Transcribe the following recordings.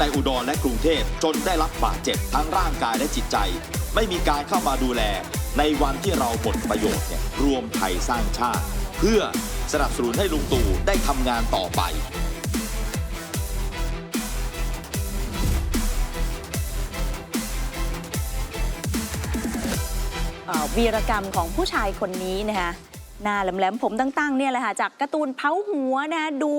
ในอุดรและกรุงเทพจนได้รับบาดเจ็บทั้งร่างกายและจิตใจ ไม่มีการเข้ามาดูแล ในวันที่เราหมดประโยชน์เนี่ยรวมไทยสร้างชาติ เพื่อสนับสนุนให้ลุงตู่ได้ทำงานต่อไปอ่อวีรกรรมของผู้ชายคนนี้นะคะ หน้าแหลมๆผมตั้งๆเนี่ยแหละค่ะจากการ์ตูนเผาหัวนะคะดู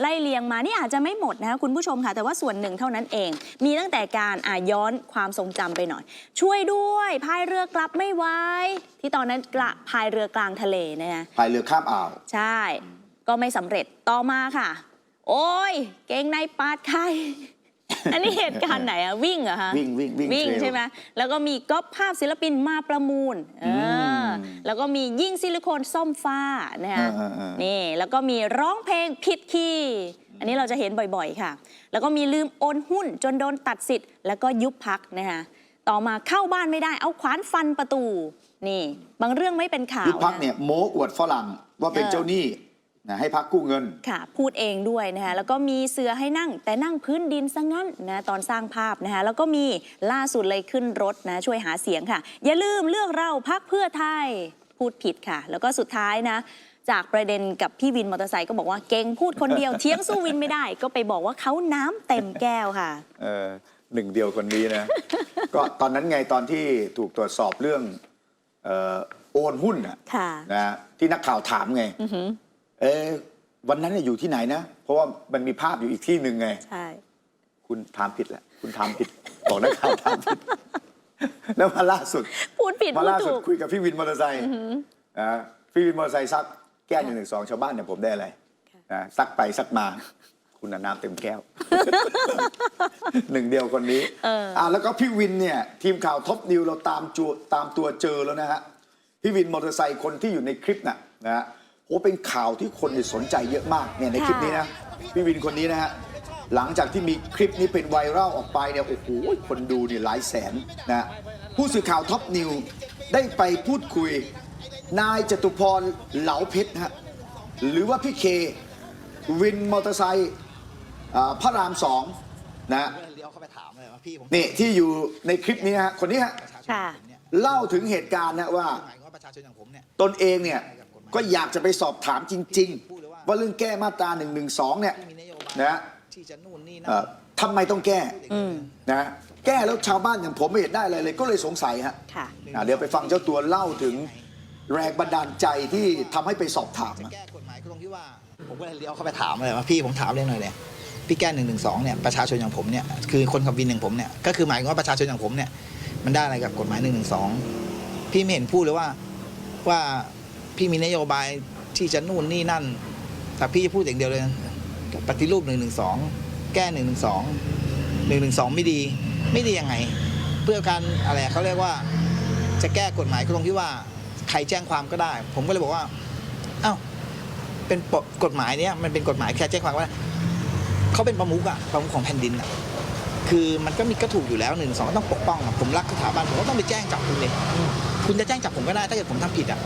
ไล่เลียงมานี่อาจจะไม่หมดนะคะคุณผู้ชมค่ะ แต่ว่าส่วนหนึ่งเท่านั้นเอง มีตั้งแต่การอะย้อนความทรงจำไปหน่อย ช่วยด้วยพายเรือกลับไม่ไหวที่ตอนนั้นกระพายเรือกลางทะเลนะคะพายเรือข้ามอ่าว ใช่ ก็ไม่สำเร็จต่อมาค่ะ โอ้ย เกงในปาดไข่ อันนี้เหตุการณ์ไหนอะวิ่งเหรอคะวิ่งวิ่งวิ่งวิ่งเทรล ใช่ไหมแล้วก็มีก๊อปภาพศิลปินมาประมูลเอออมแล้วก็มียิงซิลิโคนซ่อมฟ้านะคะเออเออเออนี่แล้วก็มีร้องเพลงผิดคีย์อันนี้เราจะเห็นบ่อยๆค่ะ แล้วก็มีลืมโอนหุ้นจนโดนตัดสิทธิ์แล้วก็ยุบพักนะคะต่อมาเข้าบ้านไม่ได้เอาขวานฟันประตูนี่ บางเรื่องไม่เป็นข่าวยุบพักะ เนี่ยโม้อวดฝรั่งว่าเป็นเออ เจ้าหนี้ นะให้พักกู้เงิน ค่ะ พูดเองด้วยนะคะแล้วก็มีเสือให้นั่ง แต่นั่งพื้นดินซะงั้นนะตอนสร้างภาพนะคะแล้วก็มีล่าสุดเลยขึ้นรถนะช่วยหาเสียงค่ะ อย่าลืมเลือกเราพักเพื่อไทยพูดผิดค่ะ แล้วก็สุดท้ายนะ จากประเด็นกับพี่วินมอเตอร์ไซค์ก็บอกว่าเก่งพูดคนเดียว เทียงสู้วินไม่ได้ ก็ไปบอกว่าเขาน้ำเต็มแก้วค่ะ เออหนึ่งเดียวคนนี้นะ ก็ตอนนั้นไงตอนที่ถูกตรวจสอบเรื่องเอ่อโอนหุ้นน่ะค่ะ นะที่นักข่าวถามไง อือหือ เออวันนั้นเนี่ยอยู่ที่ไหนนะ เพราะว่ามันมีภาพอยู่อีกที่หนึ่งไง ใช่ คุณถามผิดแหละ คุณถามผิด บอกนักข่าวถามผิด แล้วมาล่าสุด พูดผิดมาพูดล่าสุถูดกคุยกับพี่วินมอเตอร์ไซค์นะพี่วินมอเตอร์ไซค์ซักแก้หนึ่งหนึ่งสองชาวบ้านเนี่ยผมได้อะไรนะซักไปซักมา คุณน่ะน้ำเต็มแก้ว หนึ่งเดียวคนนี้เอออ่่าแล้วก็พี่วินเนี่ย ทีมข่าวท็อปนิวเราตามจูตามตัวเจอแล้วนะฮะ พี่วินมอเตอร์ไซค์คนที่อยู่ในคลิปน่ะนะฮะ โอ้เป็นข่าวที่คนเนี่ยสนใจเยอะมากเนี่ยในคลิปนี้นะพี่วินคนนี้นะฮะหลังจากที่มีคลิปนี้เป็นไวรัลออกไปเนี่ยโอ้โหคนดูเนี่ยหลายแสนนะฮะผู้สื่อข่าวท็อปนิวได้ไปพูดคุย นายจตุพรเหลาเพชรฮะหรือว่าพี่เควินมอเตอร์ไซค์อ่าพระรามสองนะฮะเลี้ยวเข้าไปถามเลยว่าพี่ผมนี่ที่อยู่ในคลิปนี้ฮะคนนี้ฮะประชาชนค่ะผมเนี่ยเล่าถึงเหตุการณ์นะว่าหมายความว่าประชาชนอย่างผมเนี่ยตนเองเนี่ย ก็อยากจะไปสอบถามจริง ๆ ว่าเรื่องแก้มาตรา1นึเนี่ยที่มีนโยบายนะที่จะนู่นนี่นั่เอ่อนทำไมต้องแก้อืมนะแก้แล้วชาวบ้านอย่างผมไม่เห็นได้อะไรเลยก็เลยสงสัยฮะค่ะอะเดี๋ยวไปฟังเจ้าตัวเล่าถึงแรงบันดาลใจที่ทำให้ไปสอบถามจะอะแก้กฎหมายก็ตรงที่ว่าผมก็เลยเลี้ยวเข้าไปถามเลยว่าพี่ผมถามเรื่องหน่อยเลยพี่แก้หนึ่งหนึ่งสองเนี่ยประชาชนอย่างผมเนี่ยคือคนขับวินอย่างผมเนี่ยก็คือหมายความว่าประชาชนอย่างผมเนี่ยมันได้อะไรกับกฎหมายหนึ่งหนึ่งสองพี่ไม่เห็นพูดเลยว่าว่า พี่มีนโยบายที่จะนู่นนี่นั่น แต่พี่จะพูดอย่างเดียวเลย ปฏิรูปหนึ่งหนึ่งสองแก้หนึ่งหนึ่งสองหนึ่งหนึ่งสองไม่ดี ไม่ดียังไง เพื่อการอะไรเขาเรียกว่าจะแก้กฎหมายก็ตรงที่ว่าใครแจ้งความก็ได้ ผมก็เลยบอกว่าเอ้าเป็นกฎหมายเนี้ยมันเป็นกฎหมายแค่แจ้งความว่าเขาเป็นประมุขอะประมุขของแผ่นดินอะคือมันก็มีก็ถูกอยู่แล้วหนึ่งสองต้องปกป้องผมรักสถาบันผมก็ต้องไปแจ้งจับคุณเลย คุณจะแจ้งจับผมก็ได้ถ้าเกิดผมทำผิดอะ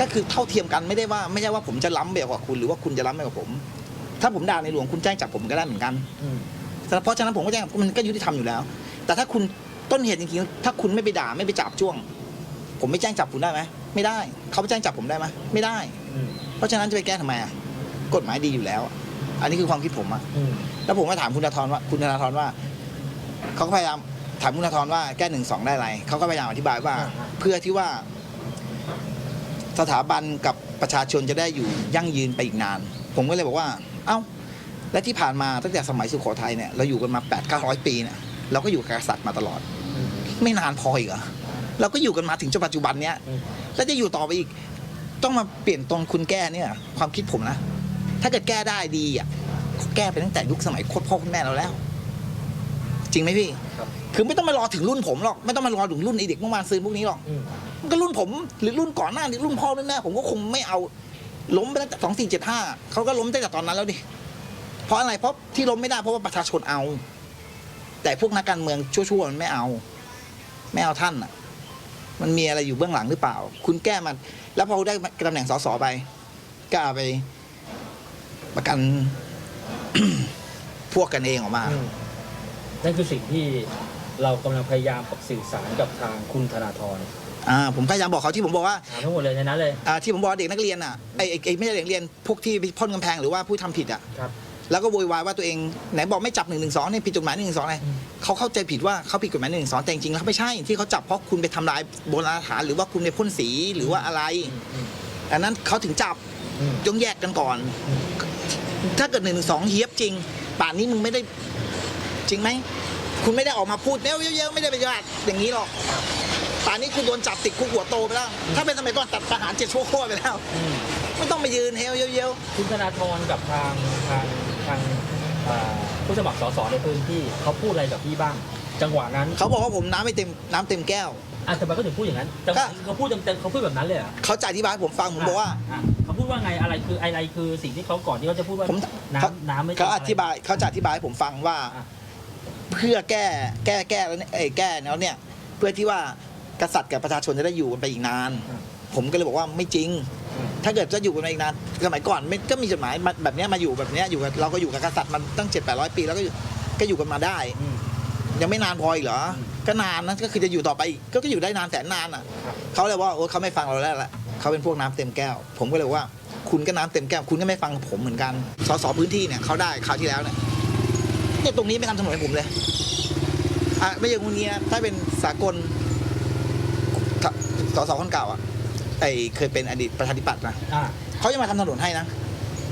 ก็คือเท่าเทียมกันไม่ได้ว่าไม่ใช่ว่าผมจะล้ำไปกว่าคุณหรือว่าคุณจะล้ำไปกว่าผม ถ้าผมด่าในหลวงคุณแจ้งจับผมก็ได้เหมือนกันแต่เพราะฉะนั้นผมก็แจ้งมันก็ยุติธรรมอยู่แล้ว แต่ถ้าคุณต้นเหตุจริงๆถ้าคุณไม่ไปด่าไม่ไปจับจ้วง ผมไม่แจ้งจับคุณได้ไหมไม่ได้เขาไปแจ้งจับผมได้ไหมไม่ได้ เพราะฉะนั้นจะไปแก้ทำไมอะกฎหมายดีอยู่แล้วอะอันนี้คือความคิดผมอะแล้วผมก็ถามคุณธนาธรว่า คุณธนาธรว่าเขาก็พยายาม ถามคุณธนาธรว่าแก้หนึ่งสองได้อะไรเขาก็พยายามอธิบายว่า เพื่อที่ว่า สถาบันกับประชาชนจะได้อยู่ยั่งยืนไปอีกนาน ผมก็เลยบอกว่า เอ้า และที่ผ่านมาตั้งแต่สมัยสุโขทัยเนี่ยเราอยู่กันมา8ปดเก้าร้อยปีเนี่ยเราก็อยู่กับกษัตริย์มาตลอด ไม่นานพออีกเหรอเราก็อยู่กันมาถึงจนปัจจุบันเนี้ยแล้วจะอยู่ต่อไปอีก ต้องมาเปลี่ยนตรงคุณแก้เนี่ย ความคิดผมนะถ้าเกิดแก้ได้ดีอะแก้ไปตั้งแต่ยุคสมัยโคตรพ่อคุณแม่เราแล้ว จริงไหมพี่ คือไม่ต้องมารอถึงรุ่นผมหรอกไม่ต้องมารอถึงรุ่นไอเด็กเมื่อวานซื้อพวกนี้หรอกมันก็รุ่นผมหรือรุ่นก่อนหน้าหรือรุ่นพ่อรุ่นแม่ผมก็คงไม่เอา ล้มไปตั้งแต่สองสี่เจ็ดห้าเขาก็ล้มตั้งแต่ตอนนั้นแล้วดิเพราะอะไรเพราะที่ล้มไม่ได้เพราะว่าประชาชนเอา แต่พวกนักการเมืองชั่วๆมันไม่เอา ไม่เอาท่านอะ มันมีอะไรอยู่เบื้องหลังหรือเปล่า คุณแก้มัน แล้วพอได้ตำแหน่งสสไปก็เอาไปประกัน พวกกันเองออกมา อืมนั่นคือสิ่งที่ เรากำลังพยายามสื่อสารกับทางคุณธนาธรอ่าผมพยายามบอกเขาที่ผมบอกว่าถามทั้งหมดเลยในนั้นเลยอ่าที่ผมบอกเด็กนักเรียนอะไอ้ไอ้ไอ้ไม่ใช่เด็กนักเรียนพวกที่ไปพ่นกำแพงหรือว่าผู้ทำผิดอะ ครับแล้วก็โวยวายว่าตัวเองไหนบอกไม่จับ1นึเนี่ยผิดกฎหมาย1นึอะไรอืมเขาเข้าใจผิดว่าเขาผิดกฎหมาย1นึแต่จริงๆแล้วไม่ใช่ที่เขาจับเพราะคุณไปทำลายโบราณสถานหรือว่าคุณไปพ่นสีหรือว่าอะไรอืมอืมอันนั้นเขาถึงจับอืม ต้องแยกกันก่อนอืมถ้าเกิดหนึ่งหนึ่งสองเฮียบจริง ป่านนี้มึงไม่ได้จริงไหม คุณไม่ได้ออกมาพูดเยอะๆไม่ได้ไปยาดอย่างนี้หรอกป่านนี้คุณโดนจับติดคุกหัวโตไปแล้ว ถ้าเป็นสมัยก่อนตัดประหารเจ็ดชั่วโคตรไปแล้วอืมไม่ต้องมายืนเฮลเยอะคุณธนาธรกับทางทางทางอ่าผู้สมัครสสในพื้นที่เขาพูดอะไรกับพี่บ้าง จังหวะนั้นๆเขาบอกว่าผมน้ำไม่เต็มน้ำเต็มแก้วอะทำไมก็ถึงพูดอย่างนั้นจังหวะนั้นเขาพูดเต็มๆเขาพูดแบบนั้นเลยเหรอเขาจะอธิบายให้ผมฟังผมบอกว่าะเขาพูดว่าไงอะไรคืออะไรคือสิ่งที่เขาก่อนที่เขาจะพูดว่าผมน้ำน้ำไม่เขาอธิบายเขาจะอธิบายให้ผมฟังว่าอะเพื่อแก้แก้แก้แล้วเนี่ยเอ้ยแก้แล้วเนี่ย เพื่อที่ว่ากษัตริย์กับประชาชนจะได้อยู่กันไปอีกนาน ผมก็เลยบอกว่าไม่จริง ถ้าเกิดจะอยู่กันมาอีกนานสมัยก่อนไม่ก็มีจดหมายมาแบบเนี้ยมาอยู่แบบเนี้ยอยู่กับเราก็อยู่กับกษัตริย์มาตั้งเจ็ดแปดร้อยปีแล้วก็อยู่ก็อยู่กันมาได้ อืม ยังไม่นานพออีกเหรอ ก็นานนะก็คือจะอยู่ต่อไปอีกก็ก็อยู่ได้นานแสนนานอะ เขาเลยว่าโอ้เขาไม่ฟังเราแล้วแหละเขาเป็นพวกน้ำเต็มแก้ว ผมก็เลยว่า คุณก็น้ำเต็มแก้ว คุณก็ไม่ฟังผมเหมือนกัน สสพื้นที่เนี่ยเขาได้คราวที่แล้วเนี่ย เนี่ยตรงนี้ไม่ทำถนนให้ผมเลยอะไม่อย่างงูเนี้ยถ้าเป็นสากลสสคนเก่าอะไอเคยเป็นอดีตประชาธิปัตย์นะอะเขายังมาทำถนนให้นะ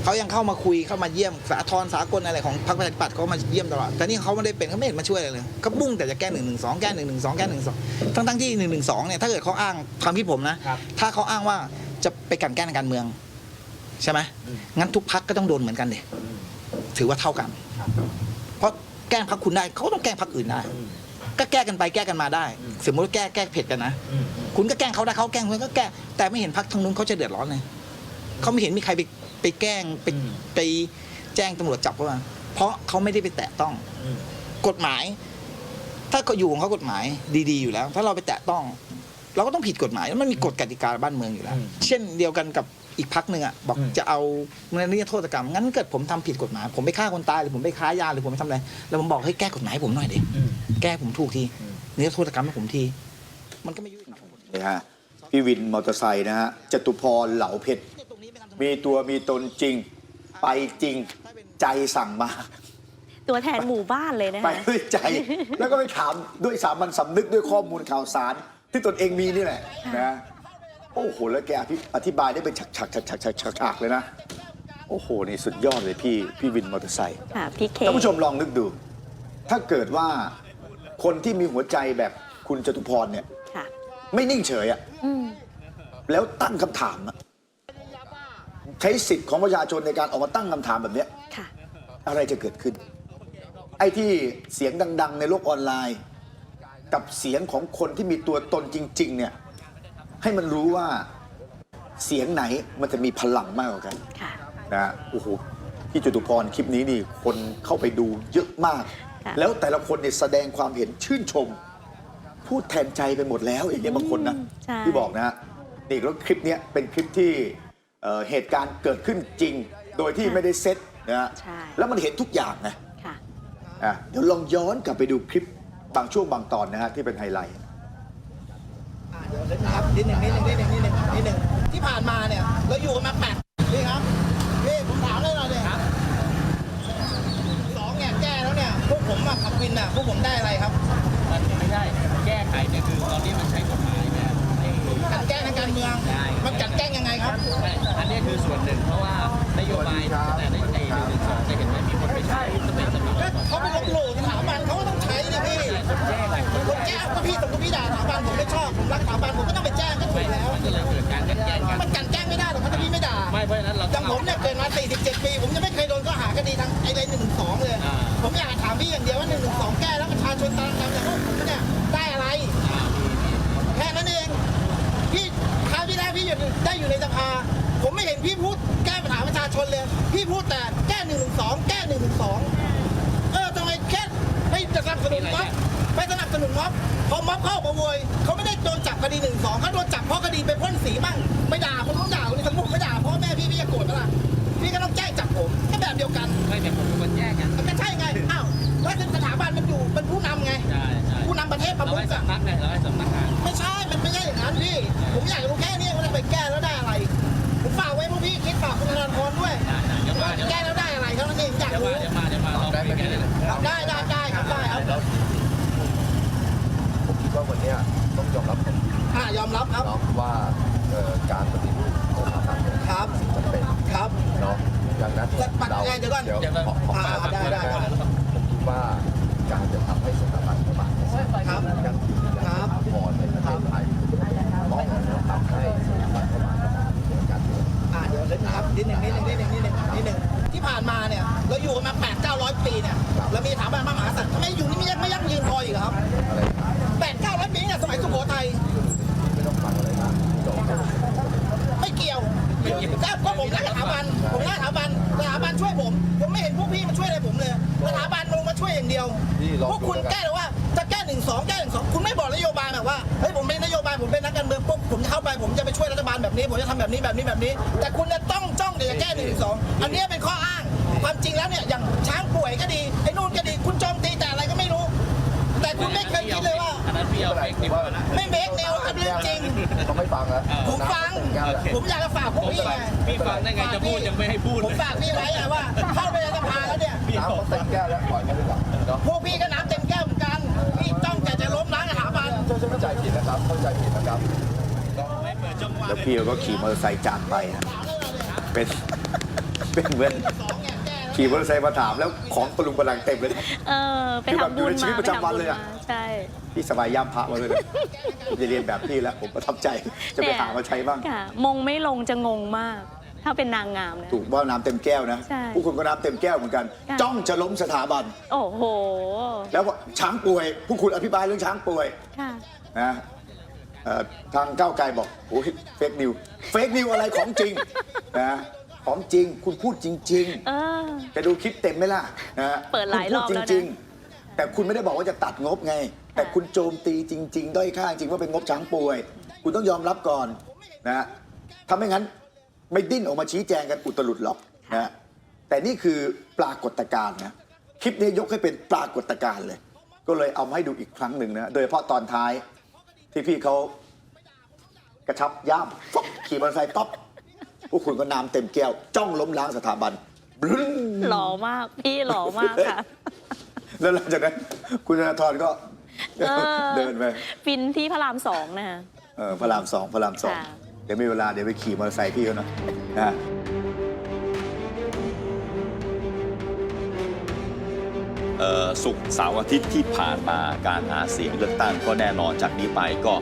เขายังเข้ามาคุยเข้ามาเยี่ยมสาธรสากลอะไรของพรรคประชาธิปัตย์เขามาเยี่ยมตลอดแต่นี่เขาไม่ได้เป็นเขาไม่เห็นมาช่วยอะไรเลยเขาบุ้งแต่จะแก้หนึ่งหนึ่งสองแก้หนึ่งหนึ่งสองแก้หนึ่งสองทั้งทั้งๆที่หนึ่งหนึ่งสองเนี่ยถ้าเกิดเขาอ้างความคิดผมนะครับถ้าเขาอ้างว่าจะไปกลันแกล้งทางการเมือง ใช่ไหมอืมงั้นทุกพักก็ต้องโดนเหมือนกันเดยอืมถือว่าเท่ากันครับเพราะ แกล้งพักคุณได้เขาก็ต้องแกล้งพักอื่นได้อืมก็แก้กันไปแก้กันมาได้อืมสมมติว่าแก้แก้เผ็ดกันนะอืมอืมคุณก็แกล้งเขาได้เขาแกล้งคุณก็แก้แต่ไม่เห็นพักทางนู้นเขาจะเดือดร้อนเลยเขาไม่เห็นมีใครไปไปแกล้งไปอืมไปแจ้งตำรวจจับเขามาเพราะเขาไม่ได้ไปแตะต้องอืมกฎหมาย ถ้าก็อยู่ของเขากฎหมายดีๆอยู่แล้ว ถ้าเราไปแตะต้อง เราก็ต้องผิดกฎหมายแล้วมันมีกฎกติกาบ้านเมืองอยู่แล้วอืมเช่นเดียวกันกับ อีกพักหนึ่งอะบอกอืมจะเอาเงินนิรโทษกรรมงั้นเกิดผมทำผิดกฎหมาย ผมไปฆ่าคนตายหรือผมไปค้ายาหรือผมไปทำอะไรแล้วผมบอกให้แก้กฎหมายให้ผมหน่อยดิอืมแก้ผมถูกทีอืมนิรโทษกรรมให้ผมทีมันก็ไม่ยุ่งนี่ฮะพี่วินมอเตอร์ไซค์นะฮะจตุพรเหลาเพชรมีตัวมีตนจริง ไปจริงใจสั่งมาตัวแทนหมู่บ้านเลยนะไปคะด้วยใจ แล้วก็ไปถามด้วยสามัญสำนึกด้วยข้อมูลข่าวสาร ที่ตนเองมีนี่แหละนะ โอ้โห แล้วแกอธิอธิบายได้เป็นฉากฉากฉากฉากฉากฉากฉากเลยนะ โอ้โห นี่สุดยอดเลยพี่ พี่วินมอเตอร์ไซค์ค่ะพี่เคท่านผู้ชมลองนึกดู ถ้าเกิดว่าคนที่มีหัวใจแบบคุณจตุพรเนี่ย ค่ะ ไม่นิ่งเฉยอะอืม แล้วตั้งคำถามอะใช้สิทธิ์ของประชาชนในการออกมาตั้งคำถามแบบเนี้ย ค่ะ อะไรจะเกิดขึ้น ไอ้ที่เสียงดัง ๆ ในโลกออนไลน์ กับเสียงของคนที่มีตัวตนจริง ๆ เนี่ย ให้มันรู้ว่าเสียงไหนมันจะมีพลังมากกว่ากันค่ะ นะฮะโอ้โหพี่จตุพรคลิปนี้นี่คนเข้าไปดูเยอะมาก ค่ะ แล้วแต่ละคนเนี่ยแสดงความเห็นชื่นชม พูดแทนใจไปหมดแล้วอย่างเงี้ยบางคนนะ ใช่ ที่บอกนะฮะนี่แล้วคลิปเนี้ยเป็นคลิปที่เอ่อเหตุการณ์เกิดขึ้นจริง โดยที่ไม่ได้เซตนะฮะใช่ แล้วมันเห็นทุกอย่างนะค่ะ อะเดี๋ยวลองย้อนกลับไปดูคลิปบางช่วงบางตอนนะฮะที่เป็นไฮไลท์อ่า เดี๋ยวนิดนึงครับนิดหนึ่งนิดหนึ่งนิดหนึ่งนิดหนึ่งนิดหนึ่งที่ผ่านมาเนี่ยเราอยู่กันมาแปดนี่ครับพี่ผมถามเลยหน่อยเลยครับสองเนี่ยแก้แล้วเนี่ยพวกผมอะขับวินอะพวกผมได้อะไรครับมันไม่ใช่แก้ไขเนี่ยคือตอนนี้มันใช้กฎหมายเนี่ยไอ้กลันแกล้งทางการเมืองได้มันกลันแกล้งยังไงครับ อันนี้คือส่วนหนึ่งเพราะว่านโยบายแต่ในในหนึ่งหนึ่งสองจะเห็นไหม สถาบันผมก็ต้องไปแจ้งก็ถูกแล้ว มันก็เลยเกิดการกันแกล้งกัน มันกลันแกล้งไม่ได้หรอกถ้าพี่ไม่ด่าไม่เพราะฉะนั้นเราอย่างผมเนี่ยเกิดมา 47 ปี ผมยังไม่เคยโดนข้อหาคดีทางไอ้ไรหนึ่งสองเลย อ่าผมอยากถามพี่อย่างเดียวว่าหนึ่งสองแก้แล้วประชาชนตามตามอย่างพวกผมเนี่ยได้อะไรแค่นั้นเอง พี่คราวที่แล้วพี่อยู่ได้อยู่ในสภา ผมไม่เห็นพี่พูดแก้ปัญหาประชาชนเลย พี่พูดแต่แก้หนึ่งสองแก้หนึ่งสองเออทำไมแค่ไม่สนับสนุนม็อบ ไปสนับสนุนม็อบพอม็อบเข้ามาโวยเขาไม่ได้โดนจับคดีหนึ่งสองเขาโดนจับเพราะคดีไปพ่นสีบ้างไม่ด่าคนนู้นด่าคนนี้สังคมไม่ด่าพ่อแม่พี่พี่จะโกรธปะล่ะพี่ก็ต้องแจ้งจับผมก็แบบเดียวกันไม่แต่ผมเป็นคนแก้แล้วได้อะไรเท่านั้นเองอยาก เดี๋ยว รู้ มาเดี๋ยวมาเดี๋ยวมาลองคุยกันเลย ได้ได้ได้ครับได้ครับ ผมคิดว่าวันเนี้ยต้องยอมรับความจริง อ่ายอมรับครับ เนาะว่าเอ่อการปฏิรูปสถาบันเนี่ย ครับ จำเป็น ครับ เนาะดังนั้น แต่ปัดยังไงเดี๋ยวก่อน เดี๋ยว เดี๋ยว ขอขอ อ่าได้ได้ได้ ผมคิดว่าการจะทำให้สถาบันพระมหากษัตริย์ ครับ การที่จะ ครับ ถาวรในประเทศไทยต้องทำให้สถาบันพระมหากษัตริย์มีการเมือง อ่าเดี๋ยวเล่นนะครับนิดหนึ่งนิดหนึ่งนิดหนึ่งนิดหนึ่งนิดหนึ่งที่ผ่านมาเนี่ยเราอยู่กันมาแปดเก้าร้อยปีเนี่ยเรามีสถาบันพระมหากษัตริย์ทำไมอยู่นี่ไม่ยังไม่ยั่งยืนพออีกเหรอครับ อะไรนะ แปดเก้าร้อยปีเนี่ยสมัยสุโขทัย ไม่ต้องฟังอะไรนะจบ ไม่เกี่ยว ก็ก็ผมรักสถาบันผมรักสถาบันสถาบันช่วยผม ผมไม่เห็นพวกพี่มาช่วยอะไรผมเลยสถาบันลงมาช่วยอย่างเดียวนี่ลองพวกดูคุณแล้วแก้กันเลยว่าจะแก้หนึ่งสองแก้หนึ่งสองคุณไม่บอกนโยบายแบบว่าเฮ้ยผมเป็นนโยบายผมเป็นนักการเมืองปุ๊บผมจะเข้าไปผมจะไปช่วยรัฐบาลแบบนี้ ผมจะทำแบบนี้แบบนี้แบบนี้ แต่คุณจะต้องจ้องเดี๋ยวจะแก้หนึ่งสองอันเนี้ยเป็นข้ออ้าง ความจริงแล้วเนี่ยอย่างช้างป่วยก็ดีไอ้ ว่าอันนั้นพี่เอาเฟกนิวมาละไม่เมคแนวครับเรื่องจริงต้องไม่ฟังนะผมฟังน้ำเป็นแก้วแหละผมอยากจะฝากพวกพี่ไงพี่ฟังได้ไงจะพูดยังไม่ให้พูดผมฝากพี่ไว้อะว่าเข้าไปในสภาแล้วเนี่ย น้ำเขาเต็มแก้วแล้วปล่อยเขาไปก่อนเนาะพวกพี่ก็น้ำเต็มแก้วเหมือนกันพี่จ้องแต่จะล้มล้างสถาบัน เข้าใจผิดนะครับเข้าใจผิดนะครับแล้วพี่ก็ขี่มอเตอร์ไซค์จากไปนะเป็น เป็นเหมือนขี่มอเตอร์ไซค์มาถามแล้วของปรุงประดังเต็มเลยนะ เออไปคือแบบทำบุญอยู่ในชีวิมาตประจำวันเลยอะไปทำบุญมา ใช่ พี่สบายย่ำพระมาเลยนะผมจะเรียนแบบพี่แล้ว ผมประทับใจ จะไปหามาใช้บ้าง ค่ะ มงไม่ลงจะงงมาก ถ้าเป็นนางงามนะ ถูกว่าน้ำเต็มแก้วนะ ใช่ผู้คนก็น้ำเต็มแก้วเหมือนกัน ค่ะ จ้องจะล้มสถาบัน โอ้โห แล้วว่าช้างป่วย ผู้คุณอภิบายเรื่องช้างป่วย ค่ะ นะเอ่อทางก้าวไกลบอกโอ้ยเฟกนิวเฟกนิวอะไรของจริงนะของจริงคุณพูดจริงๆเออจะดูคลิปเต็มไหมล่ะนะฮะเปิดหลายคุณรอบพูแล้วนะจริงๆ แต่คุณไม่ได้บอกว่าจะตัดงบไง แต่คุณโจมตีจริง ๆ ด้อยค่าจริงว่าเป็นงบช้างป่วย คุณต้องยอมรับก่อนนะฮะถ้าไม่งั้นไม่ดิ้นออกมาชี้แจงกันอุตลุดหรอกนะฮะแต่นี่คือปรากฏการณ์นะคลิปนี้ยกให้เป็นปรากฏการณ์เลย ก็เลยเอามาให้ดูอีกครั้งหนึ่งนะโดยเฉพาะตอนท้ายที่พี่เขากระชับย่ามฟ๊อกขี่มอเตอร์ไซค์ปั๊บพวกคุณก็น้ำเต็มแก้ว จ้องล้มล้างสถาบันบรึ้ง หล่อมาก พี่หล่อมากค่ะ แล้วหลังจากนั้นคุณธนาธรก็เออเดินไปฟินที่พระรามสองนะคะ เออพระรามสองพระรามสองค่ะ เดี๋ยวมีเวลาเดี๋ยวไปขี่มอเตอร์ไซค์พี่เขาหนะนะ เอ่อศุกร์เสาร์อาทิตย์ที่ผ่านมาการหาเสียงเลือกตั้งก็แน่นอนจากนี้ไปก็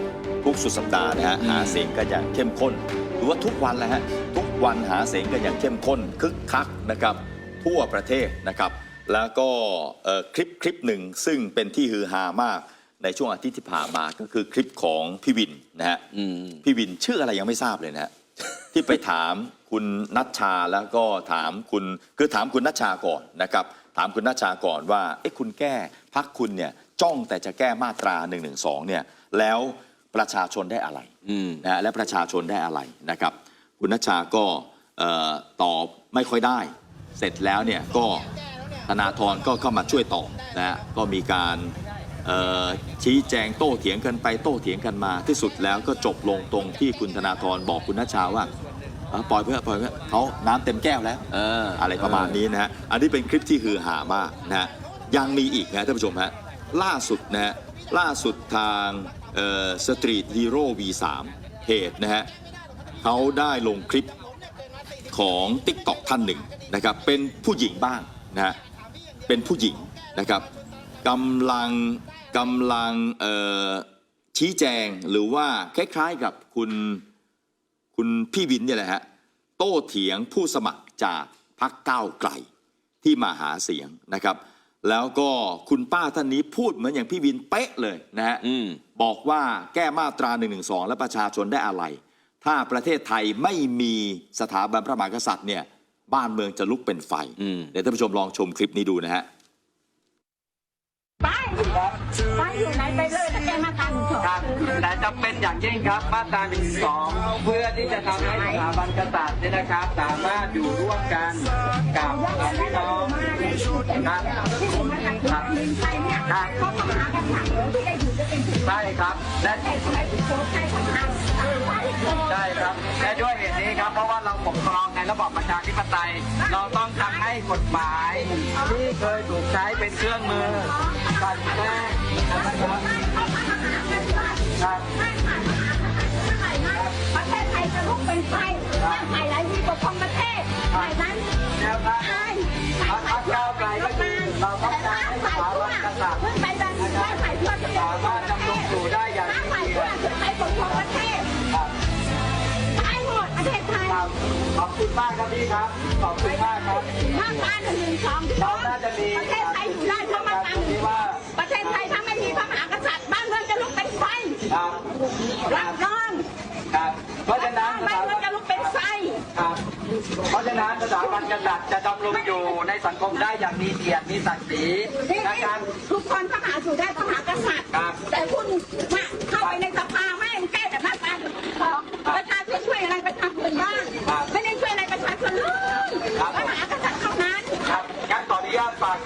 ทุกสุดสัปดาห์นะฮะหาเสียงกันอย่างเข้มข้น หรือว่าทุกวันแหละฮะทุกวันหาเสียงกันอย่างเข้มข้นคึกคักนะครับทั่วประเทศนะครับ แล้วก็เอ่อคลิปคลิปหนึ่งซึ่งเป็นที่ฮือฮามากในช่วงอาทิตย์ที่ผ่านมาก็คือคลิปของพี่วินนะฮะพี่วินชื่ออะไรยังไม่ทราบเลยนะฮะที่ไปถามคุณนัชชาแล้วก็ถามคุณคือถามคุณนัชชาก่อนนะครับ ถามคุณนัชชาก่อนว่าเอ๊ะคุณแก้พักคุณเนี่ยจ้องแต่จะแก้มาตรา1นึเนี่ยแล้วประชาชนได้อะไรนะฮะและประชาชนได้อะไรนะครับ คุณนัชชาก็เอ่อตอบไม่ค่อยได้ เสร็จแล้วเนี่ยก็ ธนาธรก็เข้ามาช่วยต่อนะฮะก็มีการชี้แจงโต้เถียงกันไปโต้เถียงกันมาที่สุดแล้วก็จบลงตรงที่คุณธนาธรบอกคุณนัชชาว่าปล่อยเพื่อปล่อยเพื่อเขาน้ำเต็มแก้วแล้วอะไรประมาณนี้นะฮะอันนี้เป็นคลิปที่ฮือหามากนะฮะยังมีอีกนะท่านผู้ชมฮะล่าสุดนะฮะล่าสุดทางสตรีทฮีโร่ V3 เพจนะฮะเขาได้ลงคลิปของ t ิ k t o k ท่านหนึ่งนะครับเป็นผู้หญิงบ้างนะฮะ เป็นผู้หญิงนะครับกำลังกำลังเอ่อชี้แจงหรือว่าคล้ายๆกับคุณคุณพี่วินเนี่ยแหละฮะโต้เถียงผู้สมัครจากพรรคก้าวไกลที่มาหาเสียงนะครับ แล้วก็คุณป้าท่านนี้พูดเหมือนอย่างพี่วินเป๊ะเลยนะฮะบอกว่าแก้มาตรา1นึและประชาชนได้อะไร ถ้าประเทศไทยไม่มีสถาบันพระมหากษัตริย์เนี่ย บ้านเมืองจะลุกเป็นไฟ เดี๋ยวท่านผู้ชมลองชมคลิปนี้ดูนะฮะ ไปไปอยู่ไหนไปเลยแล้วแกมาทำเถอะครับแต่จำเป็นอย่างยิ่งครับมาตรา1นึเพื่อที่จะทำให้สถาบันกษัตริย์เนี่ยนะครับ สามารถอยู่ร่วมกันกับพี่น้องครับที่ผมมาทำตัวลิงไปเนี่ยเขาก็มากันหนักเลยที่ได้อยู่จะเป็นถึงใช่ครับและใครใครที่โพสต์ใครทำงาน ใช่ครับและด้วยเหตุนี้ครับ เพราะว่าเราปกครองในระบอบประชาธิปไตย เราต้องทำให้กฎหมาย ที่เคยถูกใช้เป็นเครื่องมือกันแกล้งนะครับครับประเทศไทยจะลุกเป็นไฟเรื่องไทยไหลมีปกครองประเทศไทยนั้นแนวทางไทยพรรคก้าวไกลก็คือเราต้องการให้สถาบันกษัตริย์ขึ้นไปดันได้ไทยเพื่อจะสามารถดำรงอยู่ได้อย่างถ้ามีไทยเกียเศไทยครับขอบคุณมากครับพี่ครับ ขอบคุณมากครับมาตราหนึ่งหนึ่งสองสองน่าจะมีประเทศไทยอยู่ได้เพราะมาตราหนึ่งที่ว่าประเทศไทยถ้าไม่มีพระมหากษัตริย์บ้านเมืองจะลุกเป็นไฟครับรับรองครับเพราะฉะนั้นสบ้านถาเมืบัองนจะลุกเป็นไฟ ครับเพราะฉะนั้นสถาบันกษัตริย์จะดำรงอยู่ในสังคมได้อย่างมีเกียรติมีศักดิ์ศรีนี่นะครับทุกคนพระมหาอยู่ได้พระมหา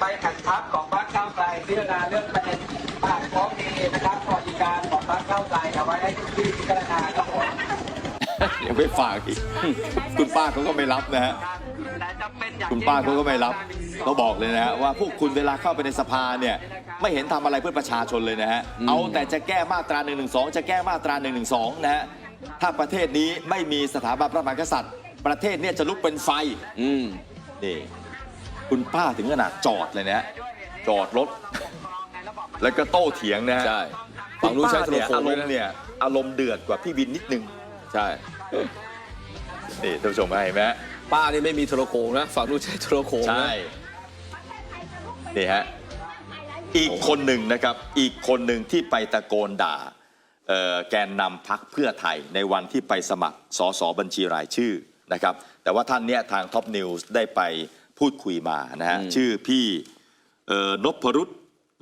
ไปแข่งพักของพรรคก้าวไกลพิจารณาเรื่องประเด็นปากท้องดีนะครับสวัสดิการของพรรคก้าวไกลเอาไว้ให้ทุกที่พิจารณาครับผมยังไม่ฝากอีก คุณป้าเขาก็ไม่รับนะฮะแต่จำเป็นอย่างคุณป้าเขาก็ไม่รับเขาบอกเลยนะฮะว่าพวกคุณเวลาเข้าไปในสภาเนี่ยไม่เห็นทำอะไรเพื่อประชาชนเลยนะฮะเอาแต่จะแก้มาตรา1นึจะแก้มาตรา1นึนะฮะถ้าประเทศนี้ไม่มีสถาบันพระมหากษัตริย์ ประเทศเนี่ยจะลุกเป็นไฟ อืมนี่ คุณป้าถึงขนาดจอดเลยนะฮะจอดรถ แล้วก็โต้เถียงนะฮะใช่ฝั่งนู้นใช้โทรเนี่ยโขอางรด้วยมนะณ์เนี่ยอารมณ์เดือดกว่าพี่วินนิดนึงใช่นี่ท่านผู้ชมเห็นไหมฮะป้านี่ไม่มีโทรโขงนะฝั่งนู้นใช้โทรโขงนะ ใช่นี่ฮะอีกคนหนึ่งนะครับอีกคนหนึ่งที่ไปตะโกนด่าเอ่อแกนนำพักเพื่อไทยในวันที่ไปสมัครสสบัญชีรายชื่อนะครับแต่ว่าท่านเนี้ยทางท็อปนิวส์ได้ไป พูดคุยมานะฮะอืมชื่อพี่เอ่อนพรุษ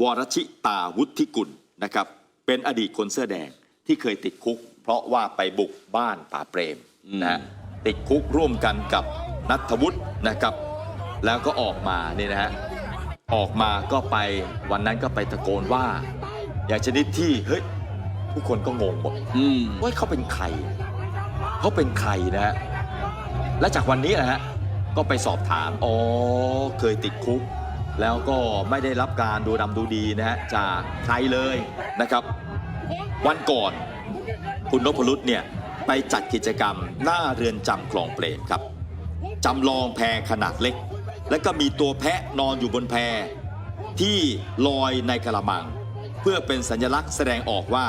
วรชิตาวุฒิกุลนะครับ เป็นอดีตคนเสื้อแดงที่เคยติดคุก เพราะว่าไปบุกบ้านป่าเปรมนะฮะติดคุกร่วมกันกับนัทวุฒินะครับ แล้วก็ออกมาเนี่ยนะฮะออกมาก็ไปวันนั้นก็ไปตะโกนว่า อย่างชนิดที่เฮ้ยทุกคนก็งงหมดอืมว่าเขาเป็นใครเขาเป็นใครนะฮะและจากวันนี้นะฮะ ก็ไปสอบถาม อ๋อ เคยติดคุก แล้วก็ไม่ได้รับการดูดำดูดีนะฮะจากใครเลยนะครับ วันก่อนคุณนพรุษเนี่ยไปจัดกิจกรรมหน้าเรือนจำคลองเปรมครับจำลองแพขนาดเล็ก แล้วก็มีตัวแพะนอนอยู่บนแพที่ลอยในกระมัง เพื่อเป็นสัญลักษณ์แสดงออกว่า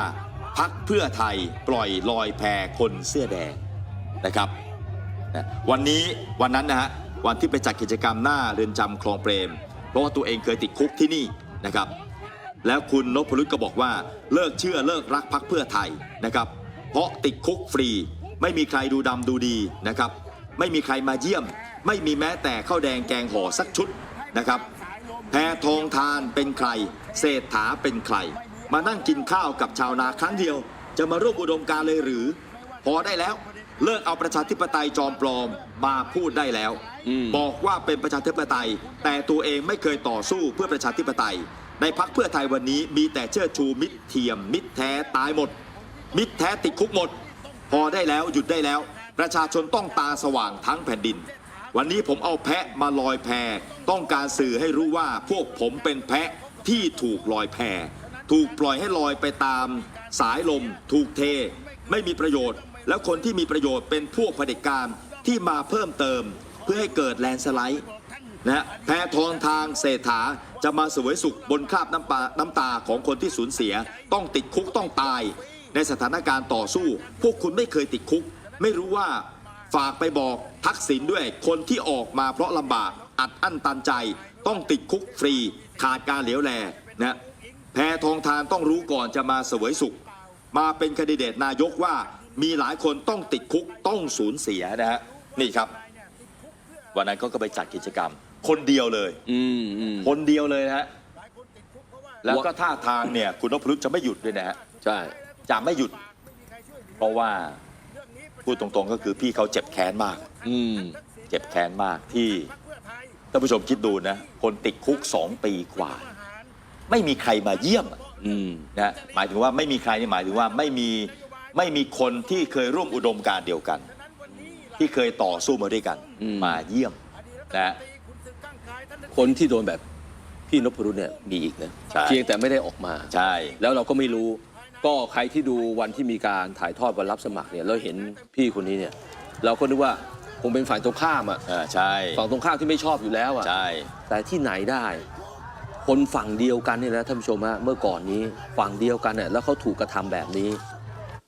พักเพื่อไทยปล่อยลอยแพคนเสื้อแดงนะครับ นะวันนี้วันนั้นนะฮะวันที่ไปจัดกิจกรรมหน้าเรือนจำคลองเปรม เพราะว่าตัวเองเคยติดคุกที่นี่นะครับ แล้วคุณนพรุตก็บอกว่าเลิกเชื่อเลิกรักพักเพื่อไทยนะครับ เพราะติดคุกฟรี ไม่มีใครดูดำดูดีนะครับ ไม่มีใครมาเยี่ยม ไม่มีแม้แต่ข้าวแดงแกงห่อสักชุดนะครับแพทองทานเป็นใคร เศรษฐาเป็นใคร มานั่งกินข้าวกับชาวนาครั้งเดียว จะมาร่วมอุดมการเลยหรือ พอได้แล้ว เลิกเอาประชาธิปไตยจอมปลอมมาพูดได้แล้วอืมบอกว่าเป็นประชาธิปไตย แต่ตัวเองไม่เคยต่อสู้เพื่อประชาธิปไตย ในพักเพื่อไทยวันนี้มีแต่เชิดชูมิตรเทียม มิตรแท้ตายหมด มิตรแท้ติดคุกหมด พอได้แล้วหยุดได้แล้ว ประชาชนต้องตาสว่างทั้งแผ่นดิน วันนี้ผมเอาแพะมาลอยแพต้องการสื่อให้รู้ว่าพวกผมเป็นแพะที่ถูกลอยแพถูกปล่อยให้ลอยไปตาม สายลม ถูกเท ไม่มีประโยชน์ แล้วคนที่มีประโยชน์เป็นพวกเผด็จการที่มาเพิ่มเติม เพื่อให้เกิดแลนสไลด์นะฮะแพทองทางเศรษฐาจะมาสวยสุขบนคราบน้ำปาน้ำตาของคนที่สูญเสีย ต้องติดคุกต้องตาย ในสถานการณ์ต่อสู้ พวกคุณไม่เคยติดคุก ไม่รู้ว่าฝากไปบอกทักษิณด้วยคนที่ออกมาเพราะลำบากอัดอั้นตันใจ ต้องติดคุกฟรี ขาดการเหลียวแลนะแพทองทานต้องรู้ก่อนจะมาเสวยสุข มาเป็นคนดิเดตนายกว่า มีหลายคนต้องติดคุกต้องสูญเสียนะฮะนี่ครับ วันนั้นเขาก็ไปจัดกิจกรรม คนเดียวเลย อืมอืมคนเดียวเลยนะฮะแล้วก็ท่าทางเนี่ย คุณนพรุษจะไม่หยุดด้วยนะฮะใช่จะไม่หยุด เพราะว่าพูดตรงๆก็คือพี่เขาเจ็บแค้นมาก อืมเจ็บแค้นมากที่ท่านผู้ชมคิดดูนะ คนติดคุกสองปีกว่า ไม่มีใครมาเยี่ยมอะอืมนะหมายถึงว่าไม่มีใครนี่หมายถึงว่าไม่มี ไม่มีคนที่เคยร่วมอุดมการณ์เดียวกัน ที่เคยต่อสู้มาด้วยกัน อืม มาเยี่ยม นะฮะคนที่โดนแบบพี่นพรุษเนี่ยมีอีกนะใช่ เพียงแต่ไม่ได้ออกมา ใช่ แล้วเราก็ไม่รู้ ก็ใครที่ดูวันที่มีการถ่ายทอดวันรับสมัครเนี่ยเราเห็นพี่คนนี้เนี่ย เราก็นึกว่าคงเป็นฝ่ายตรงข้ามอะเออใช่ฝั่งตรงข้ามที่ไม่ชอบอยู่แล้วอะ ใช่ แต่ที่ไหนได้ คนฝั่งเดียวกันเนี่ยนะท่านผู้ชมฮะเมื่อก่อนนี้ฝั่งเดียวกันเนี่ยแล้วเขาถูกกระทำแบบนี้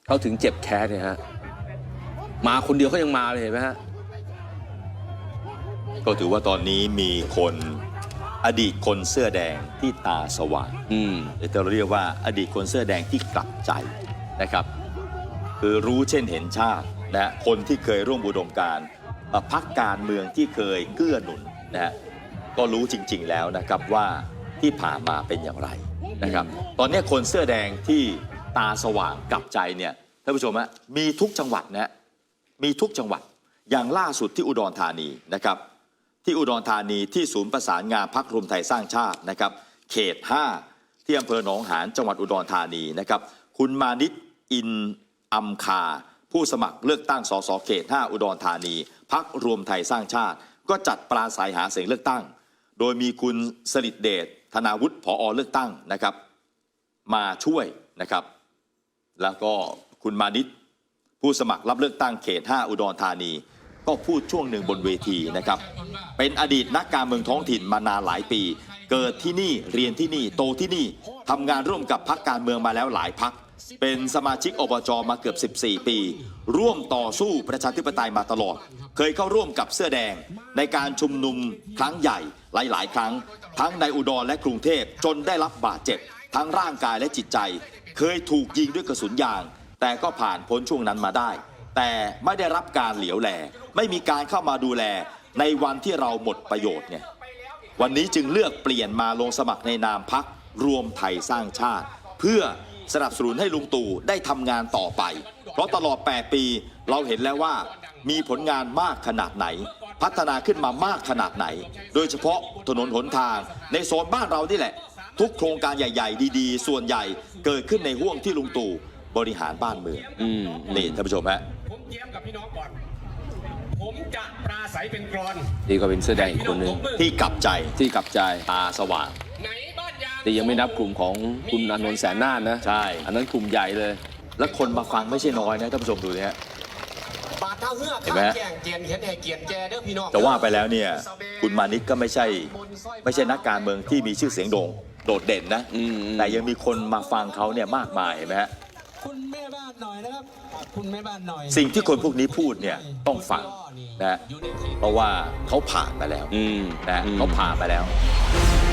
เขาถึงเจ็บแค้นเนี่ยฮะ มาคนเดียวเขายังมาเลยเห็นไหมฮะ ก็ถือว่าตอนนี้มีคนอดีตคนเสื้อแดงที่ตาสว่างอืมหรือเราเรียกว่าอดีตคนเสื้อแดงที่กลับใจนะครับ คือรู้เช่นเห็นชาตินะคนที่เคยร่วมอุดมการณ์เอ่อพักการเมืองที่เคยเกื้อหนุนนะฮะก็รู้จริง ๆแล้วนะครับว่าที่ผ่านมาเป็นอย่างไรนะครับ ตอนนี้คนเสื้อแดงที่ ตาสว่างกลับใจเนี่ยท่านผู้ชมฮะมีทุกจังหวัดนะฮะมีทุกจังหวัดอย่างล่าสุดที่อุดรธานีนะครับ ที่อุดรธานีที่ศูนย์ประสานงานพักรวมไทยสร้างชาตินะครับ เขต 5 ที่อำเภอหนองหานจังหวัดอุดรธานีนะครับ คุณมานิตอินอัมคา ผู้สมัครเลือกตั้งสสเขต 5 อุดรธานีพักรวมไทยสร้างชาติ ก็จัดปราศัยหาเสียงเลือกตั้ง โดยมีคุณสลิดเดชธนาวุฒิผอเลือกตั้งนะครับ มาช่วยนะครับ แล้วก็คุณมานิตผู้สมัครรับเลือกตั้งเขต 5 อุดรธานี ก็พูดช่วงหนึ่งบนเวทีนะครับ เป็นอดีตนักการเมืองท้องถิ่นมานานหลายปี เกิดที่นี่เรียนที่นี่โตที่นี่ทำงานร่วมกับพักการเมืองมาแล้วหลายพักเป็นสมาชิกอบจมาเกือบ 14 ปี ร่วมต่อสู้ประชาธิปไตยมาตลอด เคยเข้าร่วมกับเสื้อแดง ในการชุมนุมครั้งใหญ่หลาย ๆ ครั้ง ทั้งในอุดรและกรุงเทพจนได้รับบาดเจ็บ ทั้งร่างกายและจิตใจ เคยถูกยิงด้วยกระสุนยาง แต่ก็ผ่านพ้นช่วงนั้นมาได้ แต่ไม่ได้รับการเหลียวแล ไม่มีการเข้ามาดูแลในวันที่เราหมดประโยชน์ไงวันนี้จึงเลือกเปลี่ยนมาลงสมัครในนามพักรวมไทยสร้างชาติ เพื่อสนับสนุนให้ลุงตู่ได้ทำงานต่อไป เพราะตลอด 8 ปีเราเห็นแล้วว่า มีผลงานมากขนาดไหน พัฒนาขึ้นมามากขนาดไหน โดยเฉพาะถนนหนทางในโซนบ้านเรานี่แหละ ทุกโครงการใหญ่ ๆ ดีๆ ส่วนใหญ่เกิดขึ้นในห่วงที่ลุงตู่บริหารบ้านเมืองอืมนี่ท่านผู้ชมฮะผมเยี่ยมกับพี่น้องก่อน ผมจะปราศัยเป็นกรอนนี่ก็เป็นเสื้อแดงอีกคนหนึ่งที่กลับใจที่กลับใจตาสว่างไหนบ้านยางแต่ยังไม่นับกลุ่มของคุณอานนท์แสนน่านนะใช่อันนั้นกลุ่มใหญ่เลย และคนมาฟังไม่ใช่น้อยนะท่านผู้ชมดูเนี่ยบาดเท้าเหือกเห็นไหมข้าแก่งเกียนเขียนแห่เกียนแจเด้อพี่น้องแต่ว่าไปแล้วเนี่ยคุณมานิดก็ไม่ใช่ ไม่ใช่นักการเมืองที่มีชื่อเสียงโด่ง โดดเด่นนะ อืมแต่ยังมีคนมาฟังเขาเนี่ยมากมายเห็นไหมฮะ คุณแม่บ้านหน่อยนะครับคุณแม่บ้านหน่อยสิ่งที่คนพวกนี้พูดเนี่ยต้องฟังนะฮะเพราะว่าเขาผ่านมาแล้วอืมนะฮะอืมเขาผ่านมาแล้วค